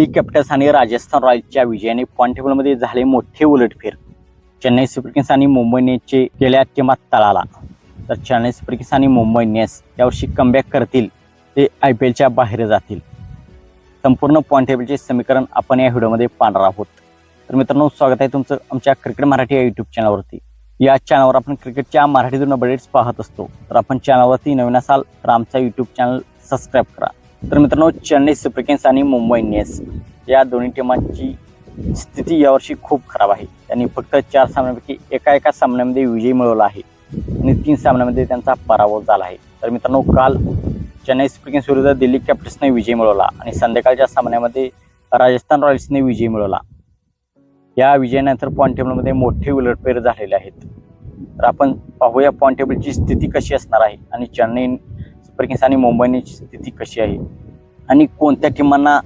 Delhi Capitals आणि राजस्थान रॉयल्सच्या विजयाने point टेबलमध्ये झाले मोठे उलटफेर. चेन्नई सुपर किंग्स आणि मुंबई इंडियन्सचे गेल्या किंमत तळाला. तर चेन्नई सुपर किंग्स आणि मुंबई इंडियन्स यावर्षी कमबॅक करतील ते आय पी एलच्या बाहेर जातील. संपूर्ण पॉईंट टेबलचे समीकरण आपण या व्हिडिओमध्ये पाहणार आहोत. तर मित्रांनो स्वागत आहे तुमचं आमच्या क्रिकेट मराठी या यूट्यूब चॅनलवरती या चॅनलवर आपण क्रिकेटच्या मराठीतून अपडेट्स पाहत असतो. तर आपण चॅनलवरती नवीन असाल तर आमचा यूट्यूब चॅनल सबस्क्राईब करा. तर मित्रांनो चेन्नई सुपर किंग्स आणि मुंबई इंडियन्स या दोन्ही टीमांची स्थिती यावर्षी खूप खराब आहे. त्यांनी फक्त चार सामन्यांपैकी एका एका सामन्यामध्ये विजय मिळवला आहे आणि तीन सामन्यामध्ये त्यांचा पराभव झाला आहे. तर मित्रांनो काल चेन्नई सुपर किंग्स विरुद्ध दिल्ली कॅपिटल्सने विजय मिळवला आणि संध्याकाळच्या सामन्यामध्ये राजस्थान रॉयल्सने विजय मिळवला. या विजयानंतर पॉईंट टेबलमध्ये मोठे उलटफेर झालेले आहेत. तर आपण पाहूया पॉईंट टेबलची स्थिती कशी असणार आहे आणि चेन्नई परकिन्स आणि मुंबईची स्थिती कशी आहे? आणि कोणत्या टीमांना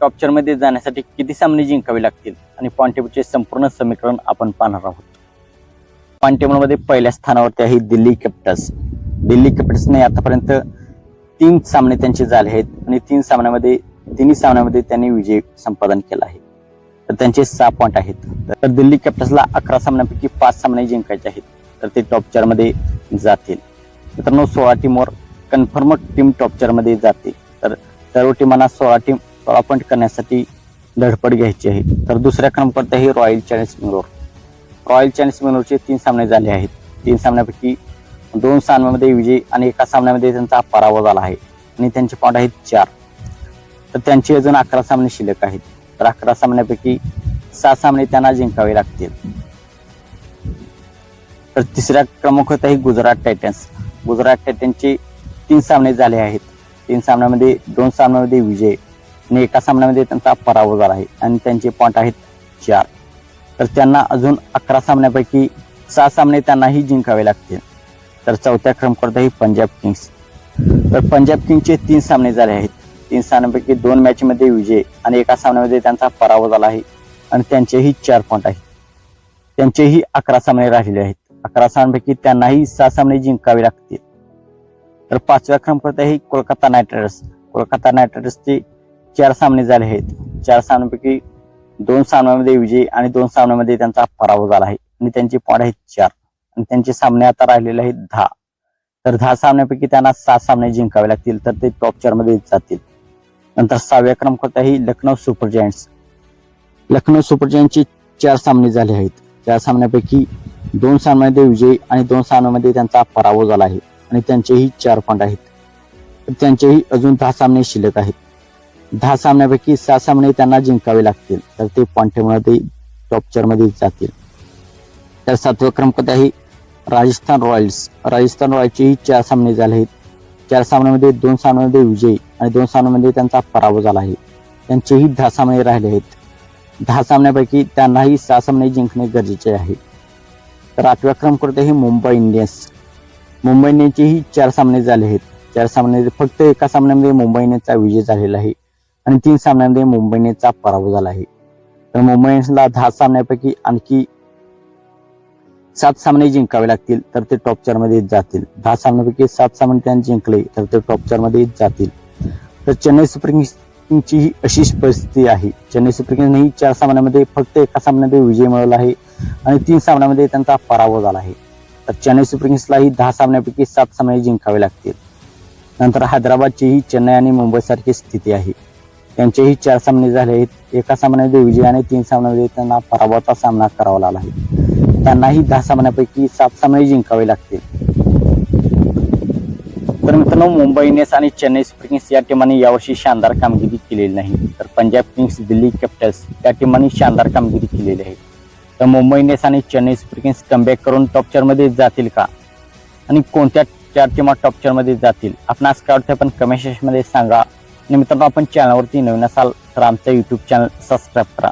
टॉपचरमध्ये जाण्यासाठी किती सामने जिंकावे लागतील? आणि पॉईंट टेबलचे संपूर्ण समीकरण आपण पाहणार आहोत. पॉईंट टेबलमध्ये पहिल्या स्थानावरती आहे दिल्ली कॅपिटल्स. दिल्ली कॅपिटल्सने आतापर्यंत तीन सामने त्यांचे झाले आहेत आणि तीन सामन्यामध्ये तिन्ही सामन्यामध्ये त्यांनी विजय संपादन केला आहे. तर त्यांचे सहा पॉईंट आहेत. तर दिल्ली कॅपिटल्सला अकरा सामन्यांपैकी पाच सामने जिंकायचे आहेत. तर ते टॉप चारमध्ये जातील. मित्रांनो सोळा टीमवर कन्फर्म टीम टॉपचरमध्ये जाते. तर सर्व टीमांना सोळा टीम सोळा पॉईंट करण्यासाठी धडपड घ्यायची आहे. तर दुसऱ्या क्रमांकावर आहे royal challenge Bangalore royal challenge बेंगलोरचे तीन सामने झाले आहेत. तीन सामन्यापैकी दोन सामन्यामध्ये विजय आणि एका सामन्यामध्ये त्यांचा पराभव झाला आहे. आणि त्यांचे पॉईंट आहेत चार. तर त्यांचे अजून अकरा सामने शिल्लक आहेत. तर अकरा सामन्यापैकी सहा सामने त्यांना जिंकावे लागतील. तर तिसऱ्या क्रमांकावर आहे गुजरात टायटन्स. गुजरात टायटन्सची तीन सामने झाले आहेत. तीन सामन्यामध्ये दोन सामन्यामध्ये विजय आणि एका सामन्यामध्ये त्यांचा पराभव झाला आहे आणि त्यांचे पॉईंट आहेत चार. तर त्यांना अजून अकरा सामन्यापैकी सहा सामने त्यांनाही जिंकावे लागतील. तर चौथ्या क्रमांकावर आहे पंजाब किंग्स. तर पंजाब किंगचे तीन सामने झाले आहेत. तीन सामन्यापैकी दोन मॅचमध्ये विजय आणि एका सामन्यामध्ये त्यांचा पराभव झाला आहे आणि त्यांचेही चार पॉईंट आहेत. त्यांचेही अकरा सामने राहिलेले आहेत. अकरा सामन्यांपैकी त्यांनाही सहा सामने जिंकावे लागतील. तर पाचव्या क्रमांकावर आहे Kolkata knight riders Kolkata knight रायडर्सचे चार सामने झाले आहेत. चार सामन्यांपैकी दोन सामन्यामध्ये विजय आणि दोन सामन्यामध्ये त्यांचा पराभव झाला आहे. आणि त्यांचे पॉईंट आहेत चार. आणि त्यांचे सामने आता राहिलेले आहेत दहा. तर दहा सामन्यापैकी त्यांना सात सामने जिंकावे लागतील तर ते टॉप चारमध्ये जातील. नंतर सहाव्या क्रमांकावर आहे Lucknow super giants Lucknow super जायंटचे चार सामने झाले आहेत. चार सामन्यापैकी दोन सामन्यामध्ये विजय आणि दोन सामन्यामध्ये त्यांचा पराभव झाला आहे. आणि त्यांचेही चार पॉईंट आहेत. त्यांचेही अजून दहा सामने शिल्लक आहेत. दहा सामन्यापैकी सहा सामने त्यांना जिंकावे लागतील. तर ते पॉईंटमध्ये टॉप चार जातील. तर सातव्या क्रमांकात आहे राजस्थान रॉयल्स. राजस्थान रॉयल्सचेही चार सामने झाले आहेत. चार सामन्यामध्ये दोन सामन्यामध्ये विजय आणि दोन सामन्यामध्ये त्यांचा पराभव झाला आहे. त्यांचेही दहा सामने राहिले आहेत. दहा सामन्यापैकी त्यांनाही सहा सामने जिंकणे गरजेचे आहे. तर आठव्या क्रमांकावर आहे मुंबई इंडियन्स. मुंबई चार सामने झाले आहेत. चार सामने फक्त एका सामन्यामध्ये मुंबईनेचा विजय झालेला आहे आणि तीन सामन्यामध्ये मुंबईनेचा पराभव झाला आहे. तर मुंबईला दहा सामन्यापैकी आणखी सात सामने जिंकावे लागतील तर ते टॉप चारमध्ये जातील. दहा सामन्यापैकी सात सामने त्यांनी जिंकले तर ते टॉप चारमध्ये जातील. तर चेन्नई सुपर किंग्सची ही अशीच परिस्थिती आहे. चेन्नई सुपर किंग्सनेही चार सामन्यामध्ये फक्त एका सामन्यामध्ये विजय मिळवला आहे आणि तीन सामन्यामध्ये त्यांचा पराभव झाला आहे. तर चेन्नई सुपर किंग्सलाही दहा सामन्यापैकी सात सामने जिंकावे लागतील. नंतर हैदराबादचीही चेन्नई आणि मुंबईसारखी स्थिती आहे. त्यांचेही चार सामने झाले आहेत. एका सामन्यामध्ये विजय आणि तीन सामन्यामध्ये त्यांना पराभवाचा सामना करावा लागला आहे. त्यांनाही दहा सामन्यापैकी सात सामने जिंकावे लागतील. तर मित्रांनो मुंबई इंडियन्स आणि चेन्नई सुपर किंग्स या टीमांनी यावर्षी शानदार कामगिरी केलेली नाही. तर पंजाब किंग्स दिल्ली कॅपिटल्स या टीमांनी शानदार कामगिरी केलेली आहे. तर मुंबई इंडियन्स आणि चेन्नई सुपर किंग्स कमबॅक करून टॉप चारमध्ये जातील का? आणि कोणत्या चार टीमा टॉप चारमध्ये जातील? आपण आज काय वाटतं आपण कमेंट सेक्शनमध्ये सांगा. आणि मित्रांनो आपण चॅनलवरती नवीन असाल तर आमचं यूट्यूब चॅनल सबस्क्राईब करा.